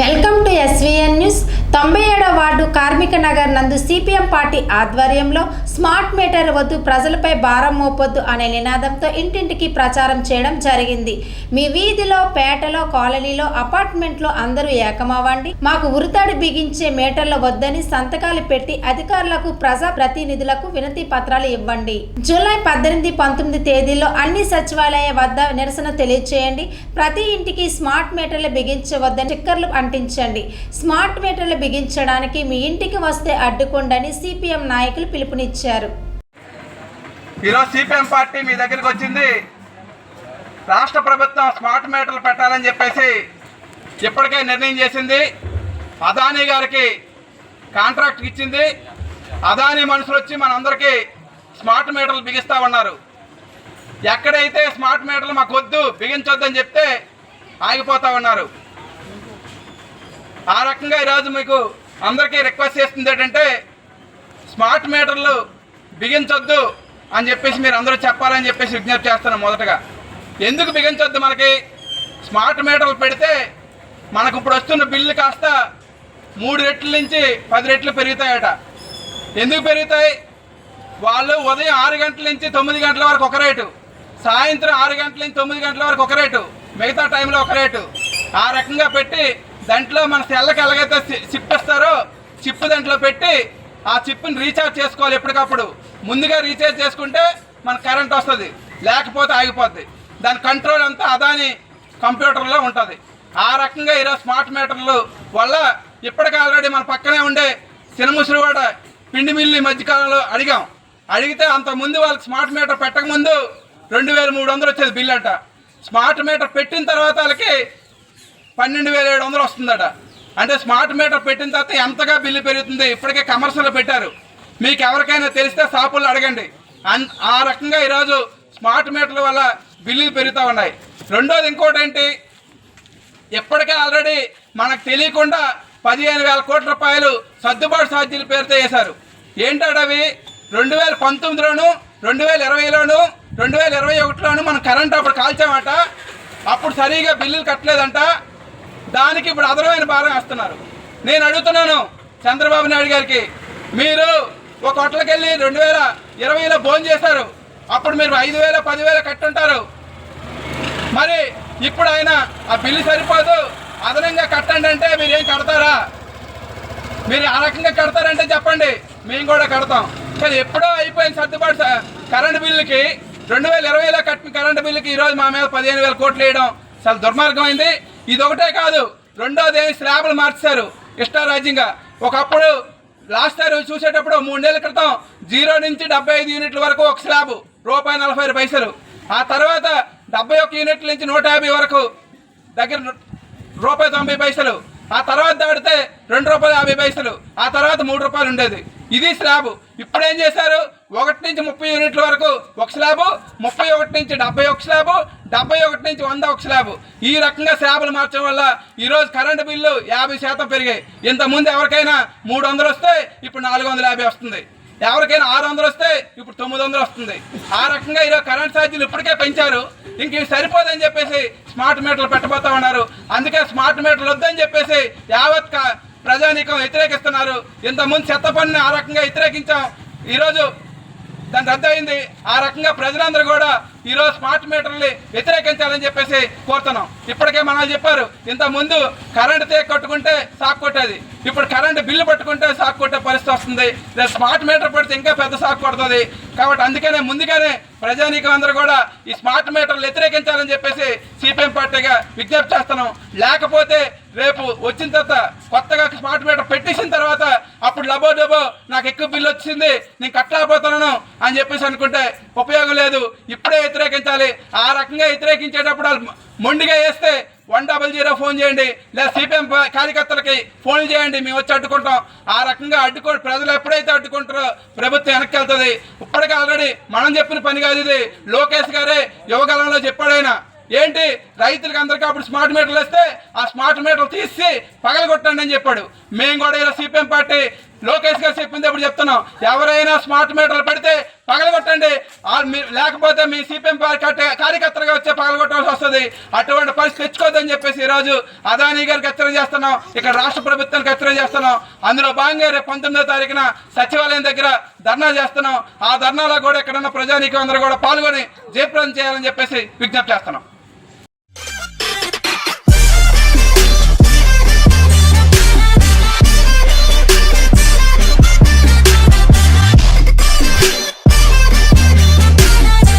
Welcome to SVN news. తొంభై ఏడవ ward Karmika Nagar నందు సిపిఎం పార్టీ ఆధ్వర్యంలో స్మార్ట్ మీటర్ వద్దు ప్రజలపై భారం మోపొద్దు అనే నినాదంతో ఇంటింటికి ప్రచారం చేయడం జరిగింది. మీ వీధిలో పేటలో కాలనీలో అపార్ట్మెంట్లో అందరూ ఏకమవ్వండి. మాకు ఉరితాడు బిగించే మీటర్లు వద్దని సంతకాలు పెట్టి అధికారులకు ప్రజా ప్రతినిధులకు వినతి పత్రాలు ఇవ్వండి. జూలై పద్దెనిమిది పంతొమ్మిది తేదీలో అన్ని సచివాలయ వద్ద నిరసన తెలియచేయండి. ప్రతి ఇంటికి స్మార్ట్ మీటర్లు బిగించవద్దని స్టిక్కర్లు అంటించండి. స్మార్ట్ మీటర్లు బిగించడానికి మీ ఇంటికి వస్తే అడ్డుకోండని సిపిఎం నాయకులు పిలుపునిచ్చారు. ఈరోజు సిపిఎం పార్టీ మీ దగ్గరికి వచ్చింది. రాష్ట్ర ప్రభుత్వం స్మార్ట్ మీటర్లు పెట్టాలని చెప్పేసి ఇప్పటికే నిర్ణయం చేసింది. అదానీ గారికి కాంట్రాక్ట్ ఇచ్చింది. అదానీ మనుషులు వచ్చి మనందరికీ స్మార్ట్ మీటర్లు బిగిస్తా ఉన్నారు. ఎక్కడైతే స్మార్ట్ మీటర్లు మాకు వద్దు బిగించొద్దని చెప్తే ఆగిపోతా ఉన్నారు. ఆ రకంగా ఈరోజు మీకు అందరికీ రిక్వెస్ట్ చేస్తుంది ఏంటంటే స్మార్ట్ మీటర్లు బిగించొద్దు అని చెప్పేసి మీరు అందరూ చెప్పాలని చెప్పేసి విజ్ఞప్తి చేస్తున్నాను మొదటగా. ఎందుకు బిగించొద్దు మనకి? స్మార్ట్ మీటర్లు పెడితే మనకు ఇప్పుడు వస్తున్న బిల్లు కాస్త మూడు రెట్ల నుంచి పది రెట్లు పెరుగుతాయట. ఎందుకు పెరుగుతాయి? వాళ్ళు ఉదయం ఆరు గంటల నుంచి తొమ్మిది గంటల వరకు ఒక రేటు సాయంత్రం ఆరు గంటల నుంచి తొమ్మిది గంటల వరకు ఒక రేటు మిగతా టైంలో ఒక రేటు. ఆ రకంగా పెట్టి దాంట్లో మన సెల్లకి ఎలాగైతే చిప్ ఇస్తారో చిప్ దాంట్లో పెట్టి ఆ చిప్ని రీఛార్జ్ చేసుకోవాలి ఎప్పటికప్పుడు. ముందుగా రీఛార్జ్ చేసుకుంటే మన కరెంట్ వస్తుంది. లేకపోతే ఆగిపోద్ది. దాని కంట్రోల్ అంతా అదాని కంప్యూటర్లో ఉంటుంది. ఆ రకంగా ఈరోజు స్మార్ట్ మీటర్లు వల్ల ఇప్పటికీ ఆల్రెడీ మన పక్కనే ఉండే సినముసిరివాడ పిండి మిల్లు మధ్యకాలంలో అడిగాం. అడిగితే అంత ముందు వాళ్ళకి స్మార్ట్ మీటర్ పెట్టకముందు రెండు వేల మూడు వందలు వచ్చేది బిల్ అంట. స్మార్ట్ మీటర్ పెట్టిన తర్వాత వాళ్ళకి పన్నెండు వేల ఏడు వందలు వస్తుందట. అంటే స్మార్ట్ మీటర్ పెట్టిన తర్వాత ఎంతగా బిల్లు పెరుగుతుంది? ఇప్పటికే కమర్షియల్ పెట్టారు. మీకు ఎవరికైనా తెలిస్తే షాపుల్లో అడగండి. అన్- ఆ రకంగా ఈరోజు స్మార్ట్ మీటర్ల వల్ల బిల్లులు పెరుగుతూ ఉన్నాయి. రెండోది ఇంకోటి ఏంటి ఇప్పటికే ఆల్రెడీ మనకు తెలియకుండా పదిహేను వేల కోట్ల రూపాయలు సర్దుబాటు ఛార్జీల పేరుతో వేశారు. ఏంటవి రెండు వేల పంతొమ్మిదిలోను రెండు వేల ఇరవైలోను రెండు వేల ఇరవై ఒకటిలోను మనం కరెంట్ అప్పుడు కాల్చామట. అప్పుడు సరిగా బిల్లులు కట్టలేదంట. దానికి ఇప్పుడు అదనమైన భారం వేస్తున్నారు. నేను అడుగుతున్నాను చంద్రబాబు నాయుడు గారికి మీరు ఒక హోటల్కి వెళ్ళి రెండు వేల ఇరవైలో భోజనం చేశారు. అప్పుడు మీరు ఐదు వేల పదివేల కట్టుంటారు. మరి ఇప్పుడు ఆయన ఆ బిల్లు సరిపోదు. అదనంగా కట్టండి అంటే మీరు ఏం కడతారా? మీరు ఆ రకంగా కడతారంటే చెప్పండి. మేము కూడా కడతాం. కానీ ఎప్పుడో అయిపోయిన సర్దుబాటు కరెంటు బిల్లుకి రెండు వేల ఇరవైలో కట్టిన కరెంటు బిల్లుకి ఈరోజు మా మీద పదిహేను వేల కోట్లు వేయడం చాలా దుర్మార్గమైంది. ఇది ఒకటే కాదు రెండోది స్లాబ్లు మార్చారు ఇష్టారాజ్యంగా. ఒకప్పుడు లాస్ట్ టైం చూసేటప్పుడు మూడేళ్ళ క్రితం జీరో నుంచి డెబ్బై ఐదు యూనిట్ల వరకు ఒక స్లాబ్ రూపాయి నలభై ఐదు పైసలు. ఆ తర్వాత డెబ్బై ఒక్క యూనిట్ల నుంచి నూట యాభై వరకు దగ్గర రూపాయి తొంభై పైసలు. ఆ తర్వాత దాడితే రెండు రూపాయలు యాభై పైసలు. ఆ తర్వాత మూడు రూపాయలు ఉండేది. ఇది స్లాబ్. ఇప్పుడు ఏం చేశారు? ఒకటి నుంచి ముప్పై యూనిట్ల వరకు ఒక స్లాబు ముప్పై ఒకటి నుంచి డెబ్బై ఒక స్లాబు డెబ్బై ఒకటి నుంచి వంద ఒక స్లాబ్. ఈ రకంగా స్లాబులు మార్చడం వల్ల ఈరోజు కరెంటు బిల్లు యాభై శాతం పెరిగాయి. ఇంతకుముందు ఎవరికైనా మూడు వందలు వస్తే ఇప్పుడు నాలుగు వందల యాభై వస్తుంది. ఎవరికైనా ఆరు వందలు వస్తే ఇప్పుడు తొమ్మిది వందలు వస్తుంది. ఆ రకంగా ఈరోజు కరెంట్ ఛార్జీలు ఇప్పటికే పెంచారు. ఇంక ఇవి సరిపోదని చెప్పేసి స్మార్ట్ మీటర్లు పెట్టబోతా ఉన్నారు. అందుకే స్మార్ట్ మీటర్లు వద్దని చెప్పేసి యావత్ ప్రజానీకం వ్యతిరేకిస్తున్నారు. ఇంతకుముందు చెత్త పనిని ఆ రకంగా వ్యతిరేకించాం. ఈరోజు దాని రద్దయింది ఆ రకంగా ప్రజలందరూ కూడా ఈరోజు స్మార్ట్ మీటర్ని వ్యతిరేకించాలని చెప్పేసి కోరుతున్నాం. ఇప్పటికే మనం చెప్పారు ఇంత ముందు కరెంట్ తీగ కట్టుకుంటే సాకు కొట్టేది. ఇప్పుడు కరెంటు బిల్లు పట్టుకుంటే సాకు కొట్టే పరిస్థితి వస్తుంది. స్మార్ట్ మీటర్ పడితే ఇంకా పెద్ద సాకు కొడుతుంది. కాబట్టి అందుకనే ముందుగానే ప్రజానీకం అందరూ కూడా ఈ స్మార్ట్ మీటర్లు వ్యతిరేకించాలని చెప్పేసి సిపిఎం పార్టీగా విజ్ఞప్తి చేస్తున్నాం. లేకపోతే రేపు వచ్చిన తర్వాత కొత్తగా స్మార్ట్ మీటర్ పెట్టేసిన తర్వాత అప్పుడు లబో డబో నాకు ఎక్కువ బిల్లు వచ్చింది నేను కట్టలేకపోతున్నాను అని చెప్పేసి అనుకుంటే ఉపయోగం లేదు. ఇప్పుడే వ్యతిరేకించాలి. ఆ రకంగా వ్యతిరేకించేటప్పుడు మొండిగా వేస్తే వన్ డబల్ జీరో ఫోన్ చేయండి. లేదా సిపిఎం కార్యకర్తలకి ఫోన్ చేయండి. మేము వచ్చి అడ్డుకుంటాం. ఆ రకంగా అడ్డుకో ప్రజలు ఎప్పుడైతే అడ్డుకుంటారో ప్రభుత్వం వెనక్కి వెళ్తుంది ఇప్పటికే ఆల్రెడీ మనం చెప్పిన పని కాదు ఇది. లోకేష్ గారే యువకాలంలో చెప్పాడైనా ఏంటి? రైతులకు అందరికీ అప్పుడు స్మార్ట్ మీటర్లు వస్తే ఆ స్మార్ట్ మీటర్లు తీసి పగలగొట్టండి అని చెప్పాడు. మేము కూడా ఇలా సిపిఎం పార్టీ లోకేష్ గారు చెప్పింది ఇప్పుడు చెప్తున్నాం? ఎవరైనా స్మార్ట్ మీటర్లు పెడితే పగలగొట్టండి. లేకపోతే మీ సిపిఎం కార్యకర్తలుగా వచ్చే పగలగొట్టాల్సి వస్తుంది. అటువంటి పరిస్థితి తెచ్చుకోవద్దని చెప్పేసి ఈరోజు అదానీ గారికి హెచ్చరిక చేస్తున్నాం. ఇక్కడ రాష్ట్ర ప్రభుత్వానికి హెచ్చరిక చేస్తున్నాం. అందులో భాగంగా రేపు పంతొమ్మిదో తారీఖున సచివాలయం దగ్గర ధర్నా చేస్తున్నాం. ఆ ధర్నాలో కూడా ఇక్కడ ఉన్న ప్రజానీకం అందరూ కూడా పాల్గొని జయప్రదం చేయాలని చెప్పేసి విజ్ఞప్తి చేస్తున్నాం.